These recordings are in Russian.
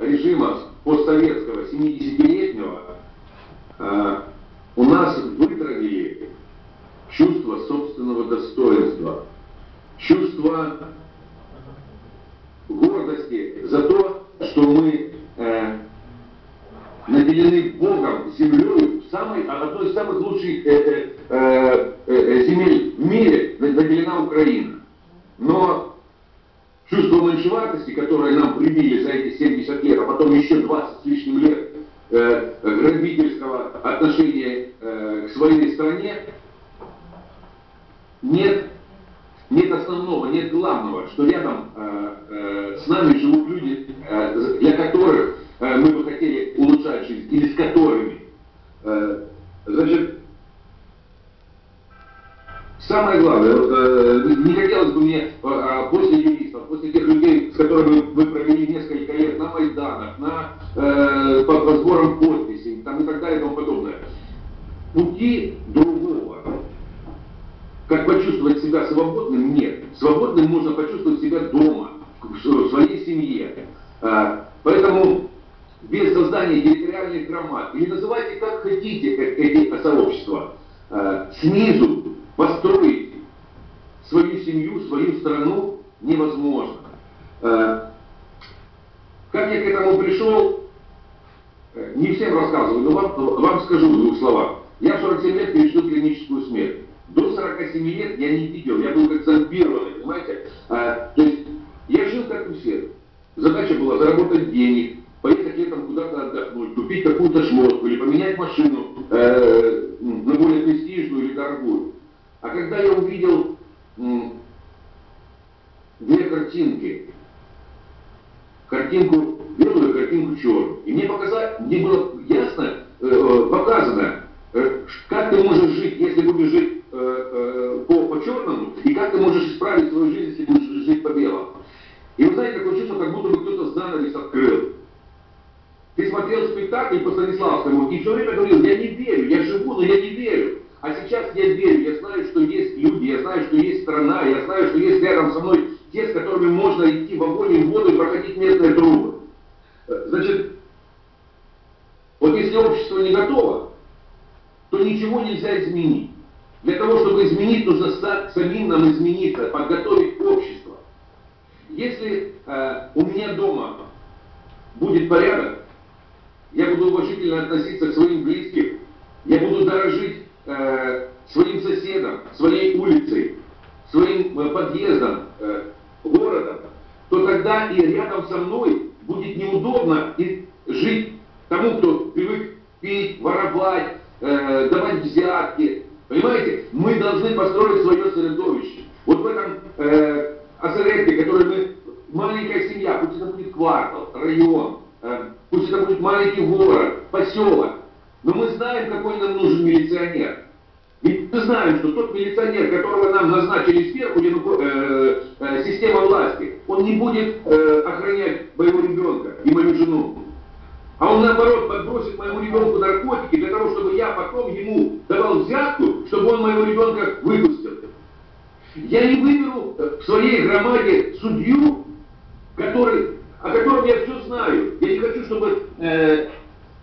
режима постсоветского 70-летнего э, у нас вытравили чувство собственного достоинства, чувство гордости за то, что мы э, наделены Богом землей, самой, одной из самых лучших э, э, э, земель в мире наделена Украина. Но чувство меньшеватости, которое нам привили за эти 70 лет, а потом еще 20 с лишним лет э, грабительского отношения э, к своей стране, нет, нет основного, нет главного, что рядом э, э, с нами живут люди, э, для которых э, мы бы хотели улучшать жизнь, или с которыми. Э, значит, самое главное, вот, э, не хотелось бы мне э, после юристов, после тех людей, с которыми вы провели несколько лет на Майданах, на, э, по, по сборам подписей там, и так далее и тому подобное, пути другого, как почувствовать себя свободным, нет. Свободным можно почувствовать себя дома, в своей семье. А, поэтому без создания территориальных громад, или называйте как хотите эти сообщества, а, снизу построить свою семью, свою страну невозможно. А, как я к этому пришел, э, не всем рассказываю, но вам, вам скажу в двух словах. Я в 47 лет смерть. До 47 лет я не видел, я был как зомбированный, понимаете? А, то есть я жил как у всех. Задача была заработать денег, поехать летом куда-то отдохнуть, купить какую-то шмотку или поменять машину э, на более престижную или дорогую. А когда я увидел э, две картинки, картинку белую и картинку черную, и мне показать, мне было ясно э, э показано, э, как ты можешь ты можешь исправить свою жизнь, если будешь жить по белому. И вы знаете, такое чувство, как будто бы кто-то занавес открыл. Ты смотрел спектакль по Станиславскому и все время говорил, я не верю, я живу, но я не верю. А сейчас я верю, я знаю, что есть люди, я знаю, что есть страна, я знаю, что есть рядом со мной те, с которыми можно идти в огонь и в воду и проходить местные трубы. Значит, вот если общество не готово, то ничего нельзя изменить. Для того, чтобы изменить, нужно самим нам измениться, подготовить общество. Если э, у меня дома будет порядок, я буду уважительно относиться к своим близким, я буду дорожить э, своим соседом, своей улицей, своим э, подъездом, э, городом, то тогда и рядом со мной будет неудобно и жить тому, кто привык пить, воровать, э, давать взятки, Понимаете? Мы должны построить свое средовище. Вот в этом э, Асерепе, который мы, маленькая семья, пусть это будет квартал, район, э, пусть это будет маленький город, поселок, но мы знаем, какой нам нужен милиционер. Ведь мы знаем, что тот милиционер, которого нам назначили сверху, э, э, система власти, он не будет э, охранять моего ребенка и мою жену. А он наоборот подбросит моему ребенку наркотики для того, чтобы я потом ему давал взятку, чтобы он моего ребенка выпустил. Я не выберу в своей громаде судью, который, о котором я все знаю. Я не хочу, чтобы э,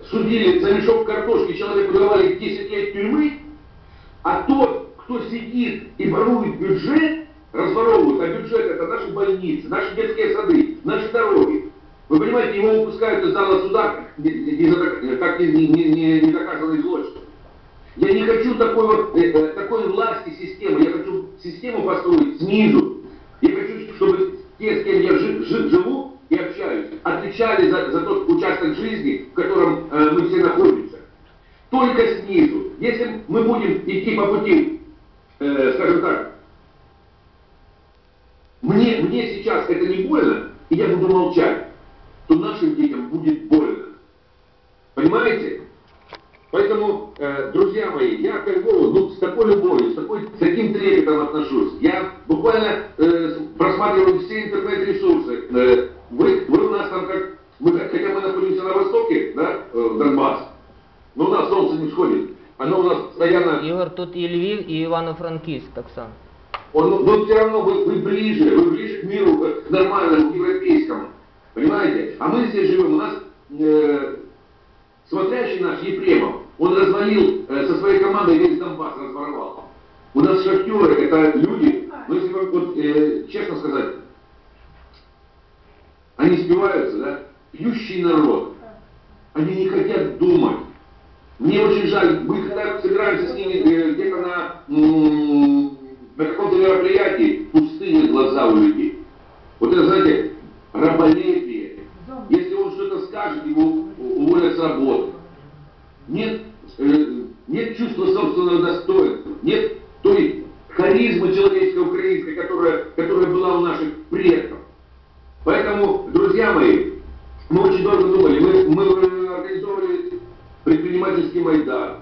судили за мешок картошки, человеку давали 10 лет тюрьмы, а тот, кто сидит и ворует бюджет, разворовывают, а бюджет это наши больницы, наши детские сады, наши дороги, вы понимаете, его выпускают из зала суда как недоказанный злочин. Я не хочу такой, вот, э, э, такой власти системы, я хочу систему построить снизу. Я хочу, чтобы те, с кем я жив, жив, живу и общаюсь, отвечали за, за тот участок жизни, в котором э, мы все находимся. Только снизу. Если мы будем идти по пути, э, скажем так, мне, мне сейчас это не больно, и я буду молчать то нашим детям будет больно. Понимаете? Поэтому, э, друзья мои, я к Львову ну, с такой любовью, с, такой, с таким трепетом отношусь. Я буквально э, просматриваю все интернет-ресурсы. Э, вы, вы у нас там как, мы, хотя мы находимся на востоке, да, э, Донбасс, но у нас солнце не сходит. Оно у нас постоянно... Ігор, тут і Львів, і Івано-Франківськ так само. Он, но все равно вы, вы ближе, вы ближе к миру, к нормальному, европейскому. Понимаете? А мы здесь живем, у нас э, смотрящий наш Ефремов, он развалил э, со своей командой весь Донбасс, разворовал. У нас шахтеры, это люди, ну если вот, э, честно сказать, они спиваются, да? Пьющий народ. Они не хотят думать. Мне очень жаль, мы когда собираемся с ними э, где-то на, на каком-то мероприятии, пустые глаза у людей. Вот это, знаете, раболепие. Если он что-то скажет, его уволят с работы. Нет, э, нет чувства собственного достоинства, нет той харизмы человеческой украинской, которая, которая была у наших предков. Поэтому, друзья мои, мы очень долго думали, мы, мы организовывали предпринимательский Майдан,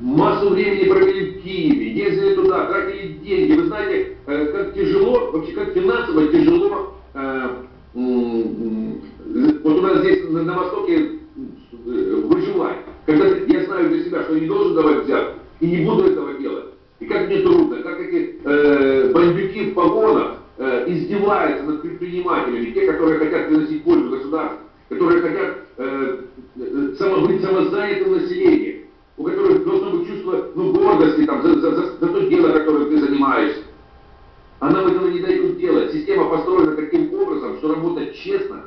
массу времени провели в Киеве, ездили туда, тратили деньги. Вы знаете, э, как тяжело, вообще как финансово тяжело, э, вот у нас здесь на, на Востоке э, выживать. Когда я знаю для себя, что я не должен давать взятку, и не буду этого делать. И как мне трудно, как эти э, бандюки в погонах э, издеваются над предпринимателями, те, которые хотят приносить пользу государству, которые хотят э, э, само, быть самозанятым населением, у которых должно быть чувство ну, гордости там, за, за, за, за то дело, которым ты занимаешься. А нам этого не дают делать. Система построена таким образом, что работать честно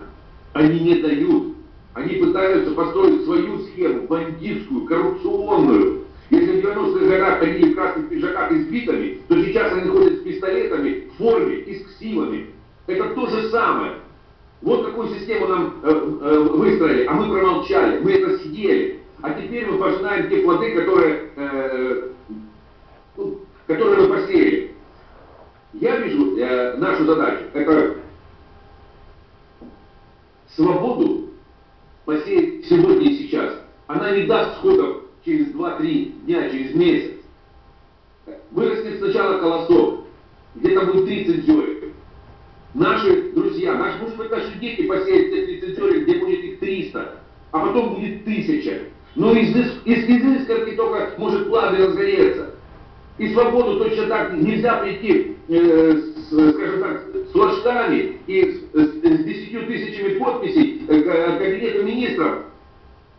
они не дают. Они пытаются построить свою схему, бандитскую, коррупционную. Если в 90-х годах ходили в красных пиджаках и с битами, то сейчас они ходят с пистолетами, в форме и с ксивами. Это то же самое. Вот какую систему нам э, э, выстроили, а мы промолчали, мы это сидели. А теперь мы пожинаем те плоды, которые, э, ну, которые мы посеяли. Я вижу э, нашу задачу, это свободу посеять сегодня и сейчас. Она не даст сходов через 2-3 дня, через месяц. Вырастет сначала колосок, где-то будет 30 зерен. Наши друзья, наши, может быть, наши дети посеют эти 30 зерен, где будет их 300, а потом будет 1000. Но из, из, из изысканки только может пламя разгореться. И свободу точно так нельзя прийти, э, с, скажем так, с флажками и с, с, с 10 тысячами подписей э, к кабинету министров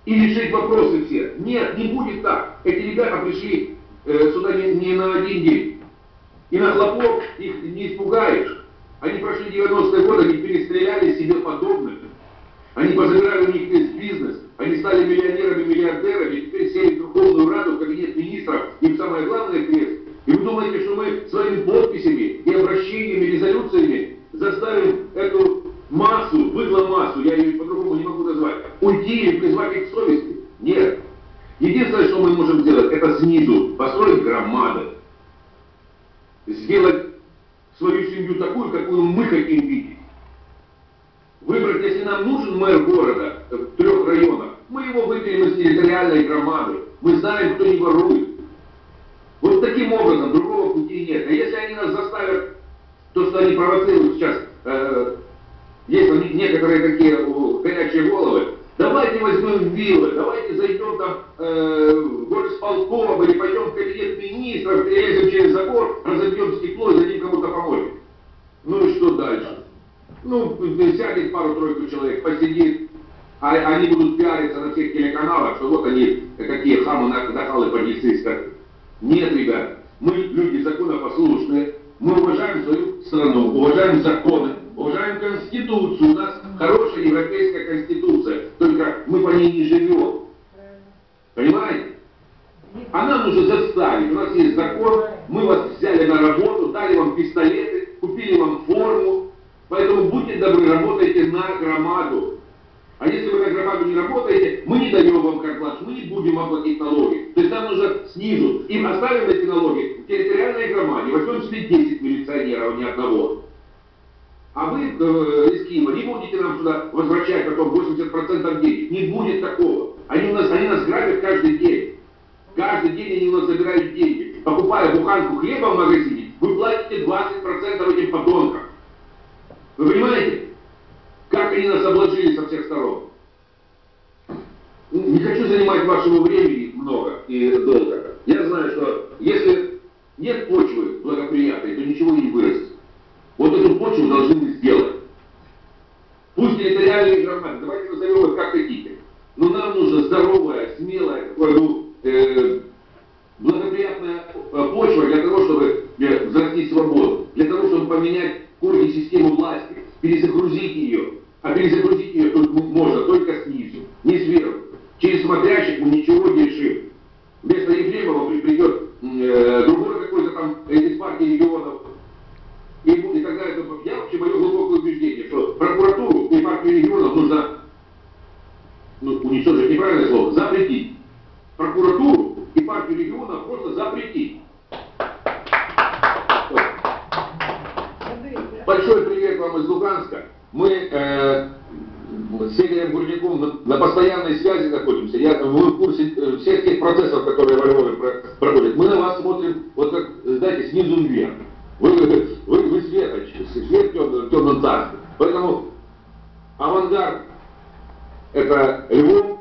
и решить вопросы все. Нет, не будет так. Эти ребята пришли э, сюда не, не на один день. И на хлопок их не испугаешь. Они прошли 90-е годы, они перестреляли себе подобных. Они позабирали у них весь бизнес. Они стали миллионерами, миллиардерами, теперь сели в Верховную Раду, в кабинет министров, им самое главное кресло. И вы думаете, что мы своими подписями и обращениями, резолюциями заставим эту массу, быдло массу, я ее по-другому не могу назвать, уйти и призвать их к совести? Нет. Единственное, что мы можем сделать, это снизу построить громады. Сделать свою семью такую, какую мы хотим видеть. Выбрать, если нам нужен мэр города в трех районах, мы его выберем из территориальной громады. Мы знаем, кто не ворует. Вот таким образом, другого пути нет. А если они нас заставят, то, что они провоцируют сейчас, э, есть у них некоторые такие горячие головы, давайте возьмем виллы, давайте зайдем там э, в горосполком или пойдем в кабинет министров, перелезем через забор, разобьем стекло и дадим кому-то помочь. Ну и что дальше? Ну, сядет пару-тройку человек, посидит, а они будут пиариться на всех телеканалах, что вот они, какие хамы, нахалы, подлецы, нет, ребят, мы люди законопослушные, мы уважаем свою страну, уважаем законы, уважаем Конституцию. У нас хорошая европейская Конституция, только мы по ней не живем. Понимаете? А нам нужно заставить. У нас есть закон, мы вас взяли на работу, дали вам пистолеты, купили вам форму. Поэтому будьте добры, работайте на громаду. А если вы на громаду не работаете, мы не даем вам карплат, мы не будем вам налоги. То есть нам нужно снизу. Им оставим эти налоги в территориальной громаде, возьмем себе 10 милиционеров, ни одного. А вы э, из Киева не будете нам сюда возвращать потом 80% денег. Не будет такого. Они, у нас, они нас грабят каждый день. Каждый день они у нас забирают деньги. Покупая буханку хлеба в магазине, вы платите 20% этим подонкам. Вы понимаете? Как они нас обложили со всех сторон. Не хочу занимать вашего времени много и долго. Я знаю, что если нет почвы благоприятной, то ничего не вырастет. Вот эту почву должны мы сделать. Пусть территориальные громады, давайте назовем их как хотите. Но нам нужна здоровая, смелая, такое, ну, э, благоприятная э, почва для того, чтобы э, взрастить свободу, для того, чтобы поменять корни систему власти, перезагрузить ее. А перезагрузить ее тут можно только снизу, не сверху. Через смотрящих мы ничего не решим. Вместо Ефремова при- придет э, другой какой-то там из партии регионов, и, и тогда это, я вообще мое глубокое убеждение, что прокуратуру и партию регионов нужно, ну, уничтожить неправильное слово, запретить. Прокуратуру и партию регионов просто запретить. Большой привет вам из Луганска. Мы э, с Игорем Гурняком на, постоянной связи находимся. Я, в курсе э, всех тех процессов, которые во Львове про- проходят. Мы на вас смотрим, вот как, знаете, снизу вверх. Вы, вы, вы, вы светоч, свет в темном царстве. Поэтому авангард это Львов,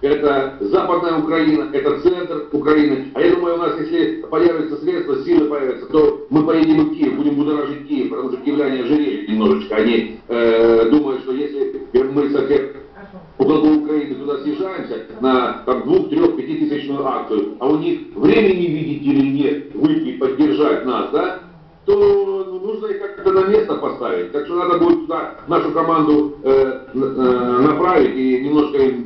это Западная Украина, это центр Украины. А я думаю, у нас, если появятся средства, силы появятся, то мы поедем в Киев, будем будоражить Киев, потому что киевляне ожирели немножечко. Они э, думают, что если мы со всех уголков Украины туда съезжаемся на там, двух, трех, пятитысячную акцию, а у них времени, видите или нет, выйти поддержать нас, да, то ну, нужно их как-то на место поставить. Так что надо будет туда нашу команду э, э, направить и немножко им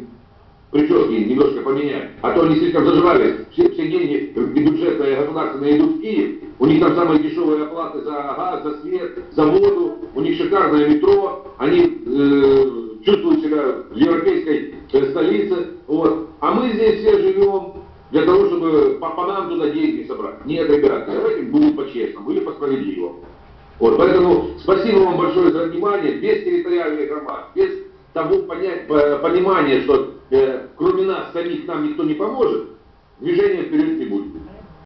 прически немножко поменять. А то они слишком зажрались, все, все деньги бюджетные государственные идут в Киев, у них там самые дешевые оплаты за газ, за свет, за воду, у них шикарное метро, они э, чувствуют себя в европейской э, столице, вот. А мы здесь все живем для того, чтобы по, по нам туда деньги собрать. Нет, ребята, давайте будем по-честному или по-справедливому. Вот, поэтому спасибо вам большое за внимание. Без территориальной громад, без того понять, понимания, что э, кроме нас самих нам никто не поможет, Движение вперед не будет.